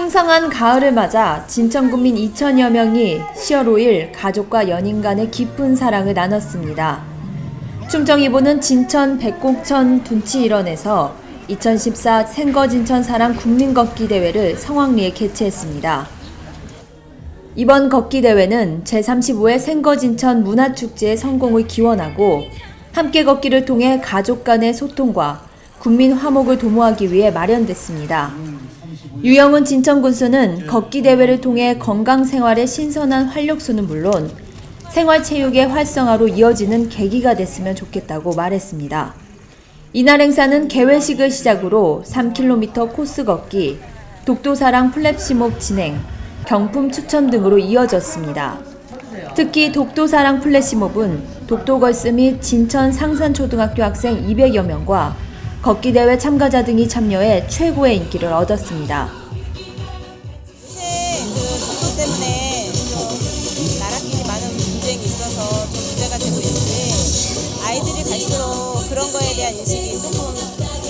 풍성한 가을을 맞아 진천군민 2천여 명이 10월 5일 가족과 연인 간의 깊은 사랑을 나눴습니다. 충청이보는 진천 백곡천 둔치 일원에서 2014 생거 진천 사랑 국민 걷기 대회를 성황리에 개최했습니다. 이번 걷기 대회는 제35회 생거 진천 문화축제의 성공을 기원하고 함께 걷기를 통해 가족 간의 소통과 국민 화목을 도모하기 위해 마련됐습니다. 유영은 진천군수는 걷기 대회를 통해 건강 생활의 신선한 활력소는 물론 생활체육의 활성화로 이어지는 계기가 됐으면 좋겠다고 말했습니다. 이날 행사는 개회식을 시작으로 3km 코스 걷기, 독도사랑 플랩시몹 진행, 경품 추첨 등으로 이어졌습니다. 특히 독도사랑 플래시몹은 독도걸스 및 진천 상산초등학교 학생 200여 명과 걷기 대회 참가자 등이 참여해 최고의 인기를 얻었습니다. 요새 그 독도 때문에 좀 나라끼리 많은 분쟁이 있어서 좀 문제가 되고 있는데 아이들이 갈수록 그런 거에 대한 인식이 조금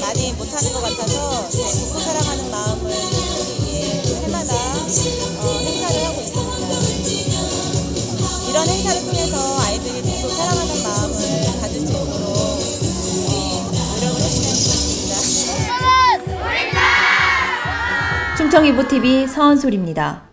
많이 못하는 것 같아서 이제 사랑하는 마음을 해마다 어, 행사를 하고 있습니다. 이런 행사를 통해서 아이들이 독도 사랑 충청이보 TV 서은솔입니다.